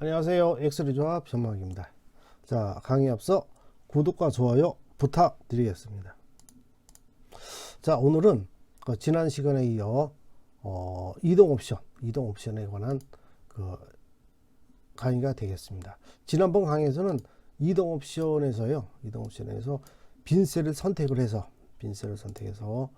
안녕하세요. 엑스레 조합 전망입니다. 자, 강의 앞서 구독과 좋아요 부탁드리겠습니다. 자, 오늘은 그 지난 시간에 이어 어, 이동 옵션, 이동 옵션에 관한 그 강의가 되겠습니다. 지난번 강의에서는 이동 옵션에서요, 이동 옵션에서 빈셀을 선택을 해서 빈셀을 선택해서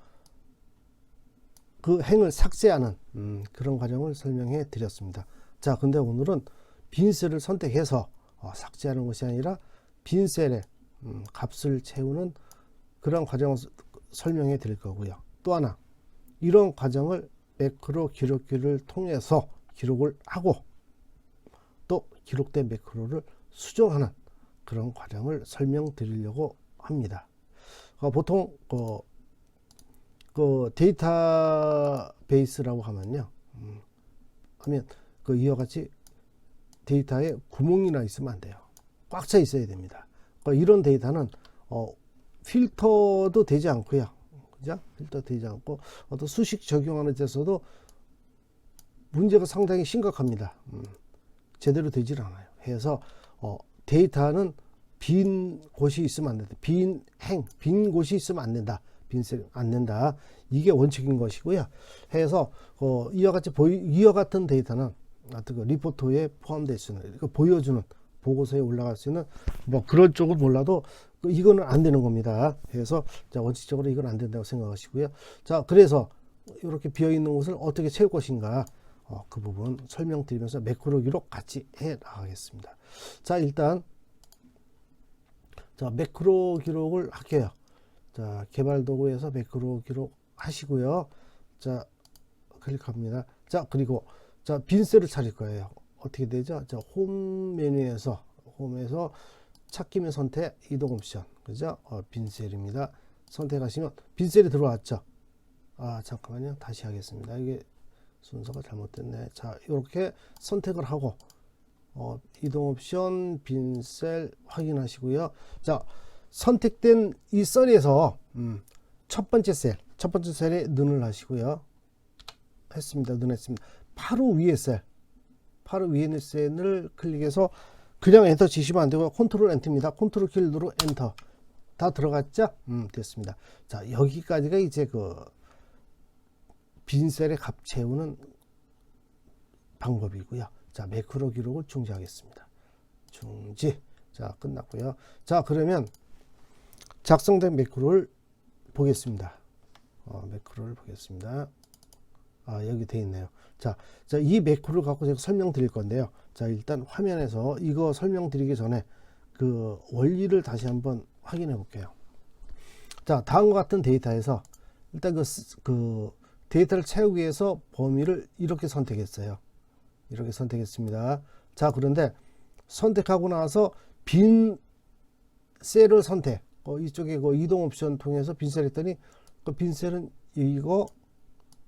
그 행을 삭제하는 음, 그런 과정을 설명해 드렸습니다. 자, 근데 오늘은 빈셀을 선택해서 어, 삭제하는 것이 아니라 빈셀의 음, 값을 채우는 그런 과정을 서- 설명해 드릴 거고요. 또 하나 이런 과정을 매크로 기록기를 통해서 기록을 하고 또 기록된 매크로를 수정하는 그런 과정을 설명드리려고 합니다. 어, 보통 그, 그 데이터베이스라고 하면요, 음, 하면 그 이와 같이 데이터에 구멍이나 있으면 안 돼요. 꽉 차 있어야 됩니다. 그러니까 이런 데이터는 어, 필터도 되지 않고요. 그죠? 필터 되지 않고 어떤 수식 적용하는 데서도 문제가 상당히 심각합니다. 음, 제대로 되질 않아요. 해서 어, 데이터는 빈 곳이 있으면 안 된다. 빈 행, 빈 곳이 있으면 안 된다. 빈셀 안 된다. 이게 원칙인 것이고요. 해서 어, 이와 같이 보이 이와 같은 데이터는 하여튼 그 리포터에 포함될 수 있는 그 보여주는 보고서에 올라갈 수 있는 뭐 그런 쪽은 몰라도 그 이거는 안 되는 겁니다. 그래서 자 원칙적으로 이건 안 된다고 생각하시고요. 자 그래서 이렇게 비어 있는 곳을 어떻게 채울 것인가 어, 그 부분 설명드리면서 매크로 기록 같이 해 나가겠습니다. 자 일단 자 매크로 기록을 할게요. 자 개발 도구에서 매크로 기록 하시고요. 자 클릭합니다. 자 그리고 자 빈셀을 찾을 거예요. 어떻게 되죠? 자 홈 메뉴에서 홈에서 찾기 면 선택 이동 옵션 그죠? 어, 빈셀입니다. 선택하시면 빈셀이 들어왔죠. 아 잠깐만요. 다시 하겠습니다. 이게 순서가 잘못됐네. 자 이렇게 선택을 하고 어, 이동 옵션 빈셀 확인하시고요. 자 선택된 이 셀에서 음, 첫 번째 셀, 첫 번째 셀에 눈을 하시고요. 했습니다. 눈 했습니다. 바로 위에 셀, 바로 위에 있는 셀을 클릭해서 그냥 엔터 치시면 안 되고 컨트롤 엔터입니다. 컨트롤 키를 누르 엔터. 다 들어갔죠? 음, 됐습니다. 자, 여기까지가 이제 그 빈셀의 값 채우는 방법이고요. 자, 매크로 기록을 중지하겠습니다. 중지. 자, 끝났고요. 자, 그러면 작성된 매크로를 보겠습니다. 어, 매크로를 보겠습니다. 아, 여기 돼 있네요. 자, 자, 이 매크로를 갖고 제가 설명드릴 건데요. 자, 일단 화면에서 이거 설명드리기 전에 그 원리를 다시 한번 확인해 볼게요. 자, 다음과 같은 데이터에서 일단 그, 스- 그 데이터를 채우기 위해서 범위를 이렇게 선택했어요. 이렇게 선택했습니다. 자, 그런데 선택하고 나서 빈 셀을 선택. 어, 이쪽에 그 이동 옵션 통해서 빈 셀 했더니 그 빈 셀은 이거,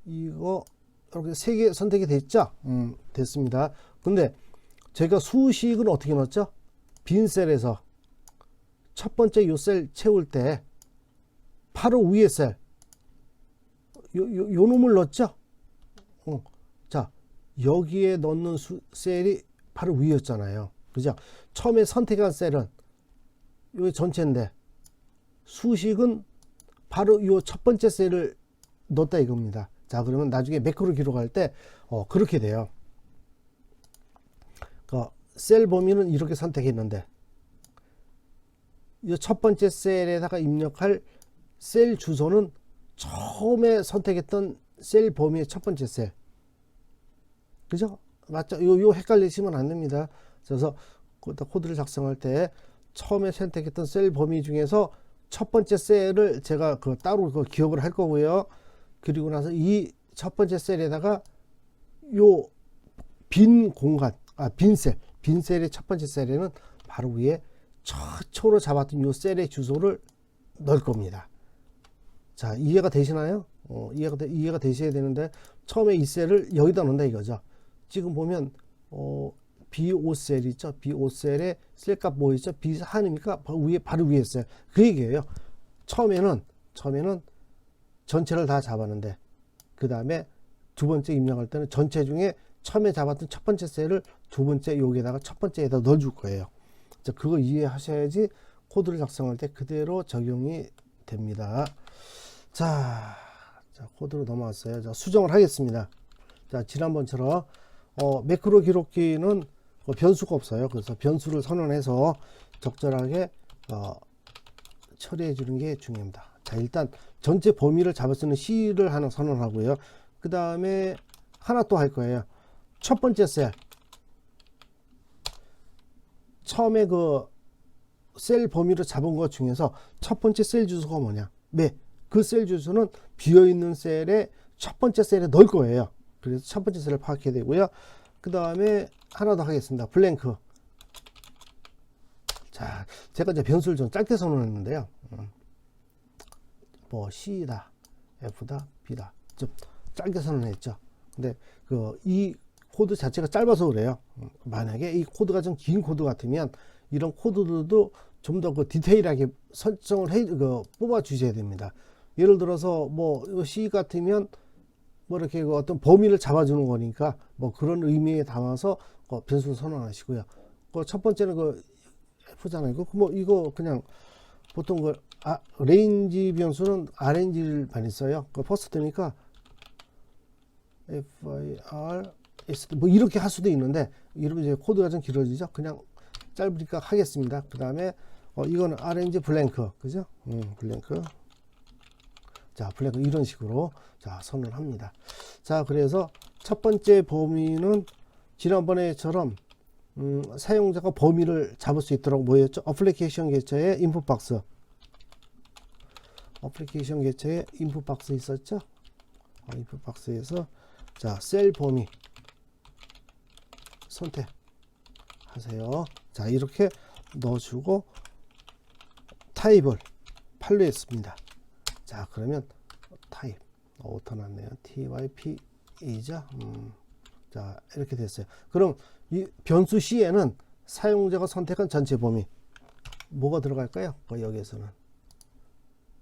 이거, 이렇게 세 개 선택이 됐죠? 음, 됐습니다. 근데 제가 수식은 어떻게 넣었죠? 빈 셀에서 첫 번째 요 셀 채울 때 바로 위에 셀, 요, 요, 요 놈을 넣었죠? 어. 자, 여기에 넣는 수, 셀이 바로 위였잖아요. 그죠? 처음에 선택한 셀은 요 전체인데 수식은 바로 요 첫 번째 셀을 넣었다 이겁니다. 자, 그러면 나중에 매크로 기록할 때 어, 그렇게 돼요. 그셀 범위는 이렇게 선택했는데 이 첫 번째 셀에다가 입력할 셀 주소는 처음에 선택했던 셀 범위의 첫 번째 셀. 그죠? 맞죠? 요, 요 헷갈리시면 안 됩니다. 그래서 코드를 작성할 때 처음에 선택했던 셀 범위 중에서 첫 번째 셀을 제가 그 따로 그 기억을 할 거고요. 그리고 나서 이 첫 번째 셀에다가 요 빈 공간, 아, 빈 셀, 빈 셀의 첫 번째 셀에는 바로 위에 최초로 잡았던 요 셀의 주소를 넣을 겁니다. 자, 이해가 되시나요? 어, 이해가, 되, 이해가 되셔야 되는데, 처음에 이 셀을 여기다 넣는다 이거죠. 지금 보면, 어, B5셀 있죠? B5셀에 셀값 뭐 있죠? B1입니까? 바로 위에, 바로 위에 셀. 그 얘기예요. 처음에는, 처음에는 전체를 다 잡았는데, 그 다음에 두 번째 입력할 때는 전체 중에 처음에 잡았던 첫 번째 셀을 두 번째 여기에다가 첫 번째에다 넣어줄 거예요. 자, 그거 이해하셔야지 코드를 작성할 때 그대로 적용이 됩니다. 자, 자 코드로 넘어왔어요. 자, 수정을 하겠습니다. 자, 지난번처럼 어, 매크로 기록기는 어, 변수가 없어요. 그래서 변수를 선언해서 적절하게 어, 처리해 주는 게 중요합니다. 자, 일단 전체 범위를 수 있는 C를 하나 선언하고요. 그 다음에 하나 또 할 거예요. 첫 번째 셀. 처음에 그 셀 범위를 잡은 것 중에서 첫 번째 셀 주소가 뭐냐? 네. 그 셀 주소는 비어 있는 셀에 첫 번째 셀에 넣을 거예요. 그래서 첫 번째 셀을 파악해야 되고요. 그 다음에 하나 더 하겠습니다. 블랭크. 자, 제가 이제 변수를 좀 짧게 선언했는데요. 음. 뭐 C다, F다, B다. 좀 짧게 선언했죠. 근데 그 이 코드 자체가 짧아서 그래요. 음, 만약에 이 코드가 좀 긴 코드 같으면 이런 코드들도 좀 더 그 디테일하게 설정을 해, 그 뽑아 주셔야 됩니다. 예를 들어서 뭐 C 같으면 뭐 이렇게 그 어떤 범위를 잡아주는 거니까 뭐 그런 의미에 담아서 그 변수 선언하시고요. 그 첫 번째는 그 F잖아요. 그뭐 이거 그냥 보통 그 아, 레인지 변수는 RNG를 많이 써요. 그 퍼스트니까 FIR S 뭐 이렇게 할 수도 있는데 이러면 이제 코드가 좀 길어지죠. 그냥 짧으니까 하겠습니다. 그 다음에 어, 이거는 RNG 블랭크 그죠? 음, 블랭크 자 블랭크 이런 식으로 자 선언합니다. 자 그래서 첫 번째 범위는 지난번에처럼 음, 사용자가 범위를 잡을 수 있도록 뭐였죠? 어플리케이션 개체의 인풋 박스 어플리케이션 개체에 인풋 박스 있었죠? 어, 인풋 박스에서 자, 셀 범위 선택하세요. 자, 이렇게 넣어주고 타입을 팔로 했습니다. 자, 그러면 타입 어, 오터 났네요. typ이죠. 음, 자, 이렇게 됐어요. 그럼 이 변수 C에는 사용자가 선택한 전체 범위 뭐가 들어갈까요? 뭐 여기에서는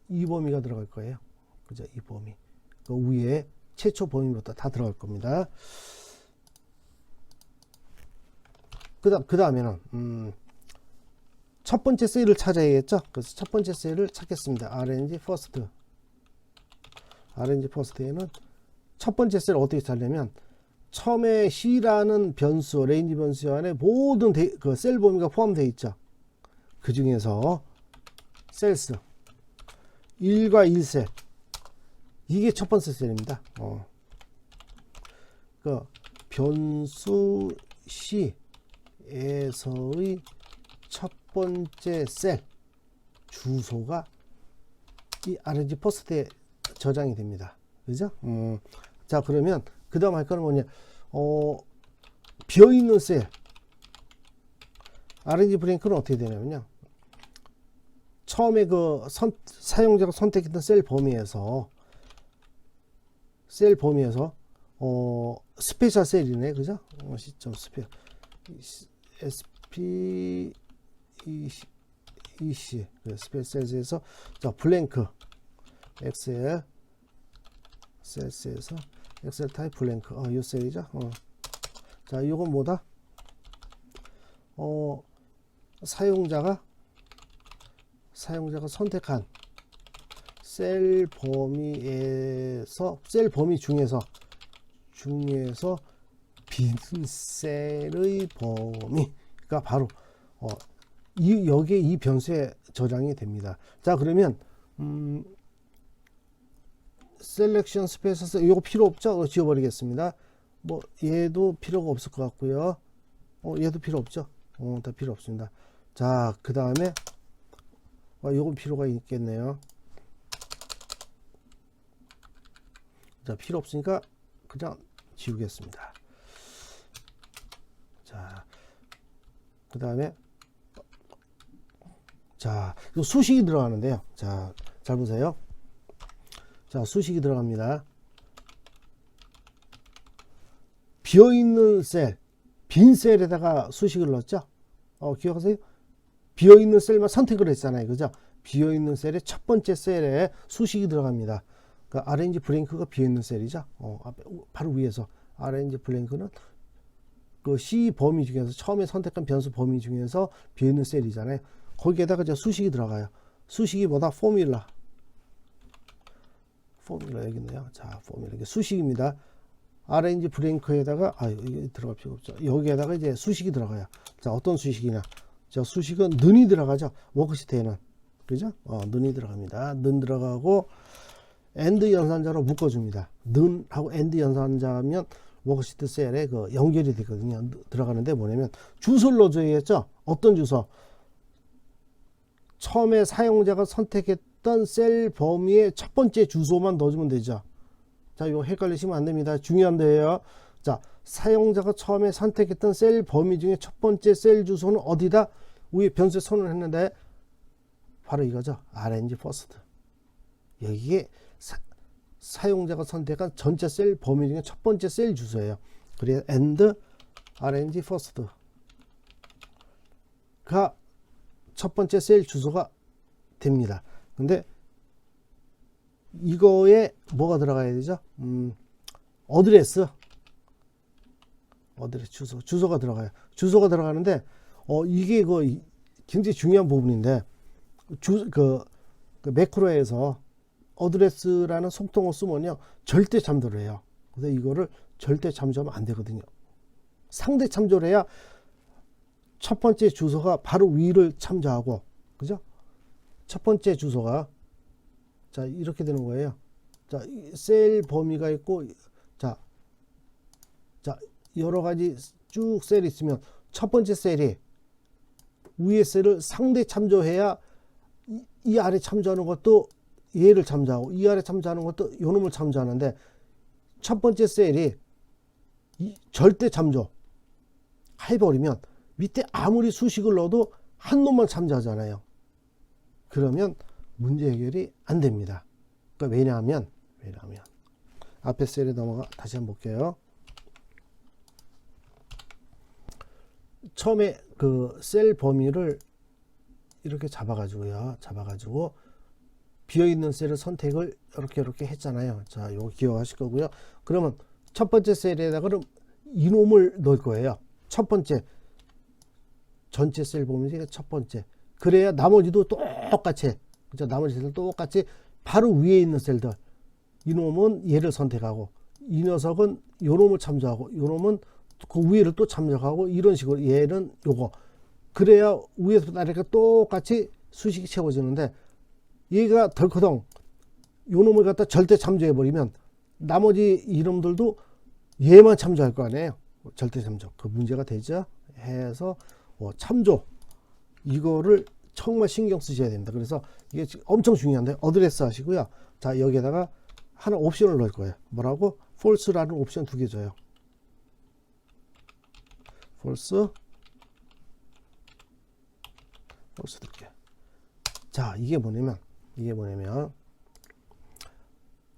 이 범위가 들어갈 거예요. 그죠? 이 범위. 그 위에 최초 범위부터 다 들어갈 겁니다. 그다음 그 다음에는 음, 첫 번째 셀을 찾아야겠죠. 그래서 첫 번째 셀을 찾겠습니다. RNG first. RNG first에는 첫 번째 셀을 어떻게 찾냐면 처음에 C라는 변수, 레인지 변수 안에 모든 그셀 범위가 포함되어 있죠. 그 중에서 셀스 1과 1셀 이게 첫 번째 셀입니다. 어. 그 변수 C에서의 첫 번째 셀 주소가 이 RNG 퍼스트에 저장이 됩니다. 그죠? 음. 자, 그러면 그 다음 할 거는 뭐냐? 어, 비어있는 셀. RNG 브레이크는 어떻게 되냐면요. 처음에 그 선, 사용자가 선택했던 셀 범위에서 셀 범위에서 어 스페셜 셀이네 그죠? 어, 시점 스페 SP EC EC 그 스페셜 셀에서 자 블랭크 엑셀 셀스에서 엑셀 타입 블랭크 어이 셀이죠. 어. 자 이건 뭐다? 어 사용자가 사용자가 선택한 셀 범위에서 셀 범위 중에서 중에서 빈 셀의 범위가 바로 어, 이 여기에 이 변수에 저장이 됩니다. 자 그러면 음, 셀렉션 스페이스 이거 필요 없죠? 어, 지워버리겠습니다. 뭐 얘도 필요가 없을 것 같고요. 어, 얘도 필요 없죠? 어, 다 필요 없습니다. 자, 그 다음에 어, 요건 필요가 있겠네요. 자, 필요 없으니까 그냥 지우겠습니다. 자, 그 다음에 자, 이 수식이 들어가는데요. 자, 잘 보세요. 자, 수식이 들어갑니다. 비어있는 셀, 빈 셀에다가 수식을 넣었죠? 어, 기억하세요? 비어있는 셀만 선택을 했잖아요. 그죠? 비어있는 셀의 첫 번째 셀에 수식이 들어갑니다. 그 RNG 블랭크가 비어있는 셀이죠. 어, 바로 위에서 RNG 블랭크는 그 C 범위 중에서 처음에 선택한 변수 범위 중에서 비어있는 셀이잖아요. 거기에다가 이제 수식이 들어가요. 수식이 뭐다? 포뮬라. 포뮬라 여기 있네요. 자, 포뮬라. 이게 수식입니다. RNG 브랭크에다가 아 이게 들어갈 필요 없죠. 여기에다가 이제 수식이 들어가요. 자, 어떤 수식이냐? 자, 수식은 는이 들어가죠. 워크시트에는. 그죠? 어, 는이 들어갑니다. 는 들어가고 엔드 연산자로 묶어줍니다. 는하고 엔드 연산자면 워크시트 셀에 그 연결이 되거든요. 들어가는데 뭐냐면 주소를 넣어줘야겠죠. 어떤 주소? 처음에 사용자가 선택했 던셀 범위의 첫 번째 주소만 넣어주면 되죠. 자, 이거 헷갈리시면 안 됩니다. 중요한데요. 자, 사용자가 처음에 선택했던 셀 범위 중에 첫 번째 셀 주소는 어디다? 위에 변수에 선을 했는데 바로 이거죠. RNG first. 여기에 사, 용자가 선택한 전체 셀 범위 중에 첫 번째 셀 주소예요. 그래서 and RNG first. 가 첫 번째 셀 주소가 됩니다. 근데 이거에 뭐가 들어가야 되죠? 음, 어드레스. 어드레스 주소. 주소가 들어가요. 주소가 들어가는데 어 이게 그 이- 굉장히 중요한 부분인데 주 그 그 매크로에서 어드레스라는 속통어 쓰면요 절대 참조를 해요. 그래서 이거를 절대 참조하면 안 되거든요. 상대 참조를 해야 첫 번째 주소가 바로 위를 참조하고 그죠? 첫 번째 주소가 자 이렇게 되는 거예요. 자 셀 범위가 있고 자, 자 여러 가지 쭉 셀이 있으면 첫 번째 셀이 위에 셀을 상대 참조해야 이, 이 아래 참조하는 것도 얘를 참조하고 이 아래 참조하는 것도 요놈을 참조하는데 첫 번째 셀이 이 절대 참조 해버리면 밑에 아무리 수식을 넣어도 한 놈만 참조하잖아요. 그러면 문제 해결이 안 됩니다. 그러니까 왜냐하면 왜냐하면 앞에 셀에 넘어가 다시 한번 볼게요. 처음에 그 셀 범위를 이렇게 잡아가지고요. 잡아가지고 비어있는 셀을 선택을 이렇게 이렇게 했잖아요. 자, 요거 기억하실 거고요. 그러면 첫 번째 셀에다가 그럼 이놈을 넣을 거예요. 첫 번째 전체 셀 범위 중에 첫 번째. 그래야 나머지도 똑같이 그죠? 나머지 셀은 똑같이 바로 위에 있는 셀들. 이놈은 얘를 선택하고 이 녀석은 요놈을 참조하고 요놈은 그 위에를 또 참조하고 이런 식으로 얘는 요거. 그래야 위에서 아래가 똑같이 수식이 채워지는데 얘가 덜커덩 요놈을 갖다 절대 참조해 버리면 나머지 이름들도 얘만 참조할 거 아니에요. 절대 참조. 그 문제가 되죠? 해서 어, 참조. 이거를 정말 신경 쓰셔야 됩니다. 그래서 이게 엄청 중요한데 어드레스 하시고요. 자 여기에다가 하나 옵션을 넣을 거예요. 뭐라고? false라는 옵션 두 개 줘요. false, false 두 개. 자 이게 뭐냐면 이게 뭐냐면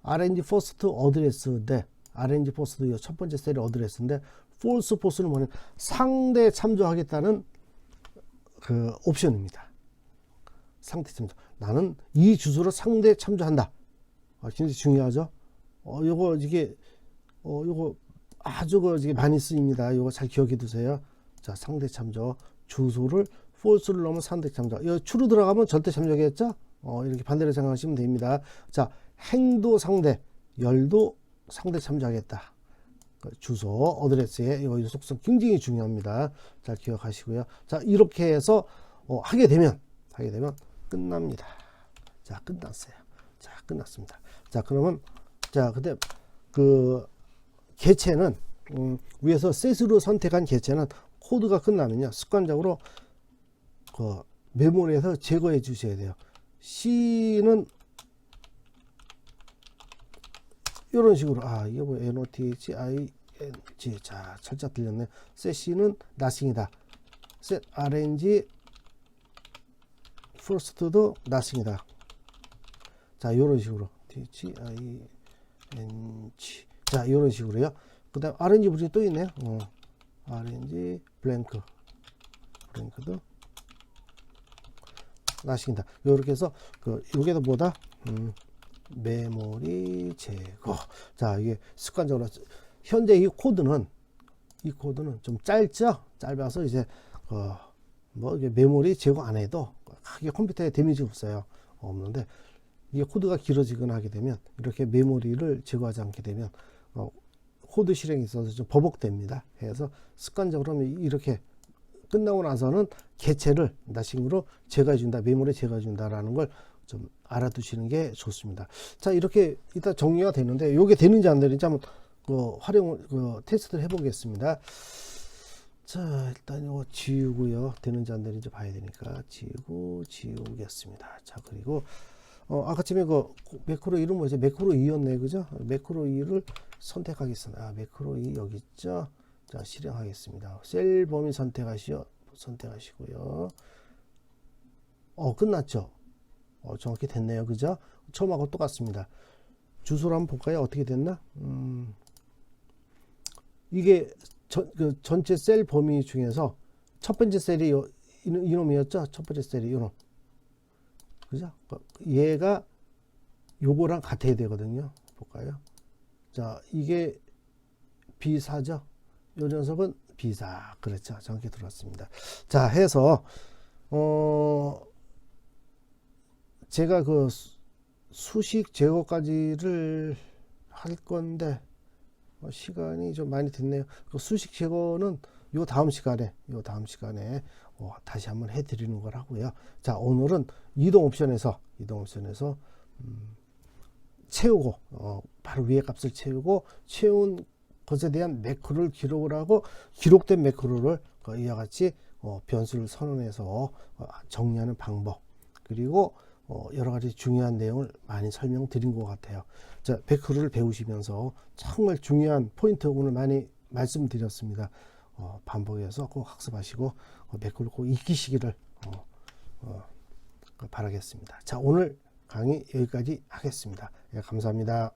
RNG first 어드레스인데 RNG first 첫 번째 셀이 어드레스인데 false false는 뭐냐면 상대 참조하겠다는 그 옵션입니다. 상대 참조. 나는 이 주소로 상대 참조한다. 아, 굉장히 중요하죠. 어, 요거 이게 어, 요거 아주 그 이게 많이 쓰입니다. 요거 잘 기억해 두세요. 자, 상대 참조 주소를 false를 넣으면 상대 참조. 이 true로 들어가면 절대 참조겠죠? 어, 이렇게 반대로 생각하시면 됩니다. 자, 행도 상대, 열도 상대 참조하겠다. 그 주소, 어드레스의 이 속성 굉장히 중요합니다. 잘 기억하시고요. 자, 이렇게 해서 어, 하게 되면 하게 되면 끝납니다. 자, 끝났어요. 자, 끝났습니다. 자, 그러면 자, 근데 그 개체는 음, 위에서 셋으로 선택한 개체는 코드가 끝나면요. 습관적으로 그 메모리에서 제거해 주셔야 돼요. C는 이런 식으로 아 이게 뭐 NOTH ING 자 철자 들렸네. 셋 C는 nothing이다. 셋 RNG first도 nothing이다. 자 이런 식으로 TH ING 자 이런 식으로요. 그 다음 RNG 부분이 또 있네요. 어. RNG 블랭크 블랭크도 나식이다. 이렇게 해서 그 여기도 뭐다? 음, 메모리 제거. 자 이게 습관적으로 현재 이 코드는 이 코드는 좀 짧죠? 짧아서 이제 어, 뭐 이게 메모리 제거 안 해도 크게 컴퓨터에 데미지 없어요. 없는데 이게 코드가 길어지거나 하게 되면 이렇게 메모리를 제거하지 않게 되면 어, 코드 실행이 있어서 좀 버벅됩니다. 그래서 습관적으로 이렇게 끝나고 나서는 개체를 나식으로 제거해 준다, 메모리 제거해 준다라는 걸 좀 알아두시는 게 좋습니다. 자, 이렇게 이따 정리가 되는데, 이게 되는지 안 되는지 한번 그 활용, 그 테스트를 해보겠습니다. 자, 일단 이거 지우고요. 되는지 안 되는지 봐야 되니까 지우고 지우겠습니다. 자, 그리고 어, 아까쯤에 그 매크로 2는 뭐지? 매크로 2였네, 그죠? 매크로 2를 선택하겠습니다. 아, 매크로 2 여기 있죠? 자, 실행하겠습니다. 셀 범위 선택하시오. 선택하시고요. 어, 끝났죠? 어, 정확히 됐네요. 그죠? 처음하고 똑같습니다. 주소를 한번 볼까요? 어떻게 됐나? 음, 이게 전, 그 전체 셀 범위 중에서 첫 번째 셀이 요, 이놈- 이놈이었죠? 첫 번째 셀이 이놈. 그죠? 그 얘가 요거랑 같아야 되거든요. 볼까요? 자, 이게 B4죠? 요 녀석은 B4. 그렇죠. 정확히 들었습니다. 자, 해서, 어, 제가 그 수- 수식 제거까지를 할 건데, 어, 시간이 좀 많이 됐네요. 그 수식 제거는 요 다음 시간에, 요 다음 시간에 어, 다시 한번 해드리는 걸 하고요. 자, 오늘은 이동 옵션에서, 이동 옵션에서, 음, 채우고, 어, 바로 위에 값을 채우고, 채운 것에 대한 매크로를 기록을 하고, 기록된 매크로를 어, 이와 같이 어, 변수를 선언해서 어, 정리하는 방법, 그리고 어, 여러 가지 중요한 내용을 많이 설명드린 것 같아요. 자, 매크로를 배우시면서 정말 중요한 포인트 오늘 많이 말씀드렸습니다. 어, 반복해서 꼭 학습하시고 어, 매크로 꼭 익히시기를 어, 어, 바라겠습니다. 자, 오늘 강의 여기까지 하겠습니다. 예, 감사합니다.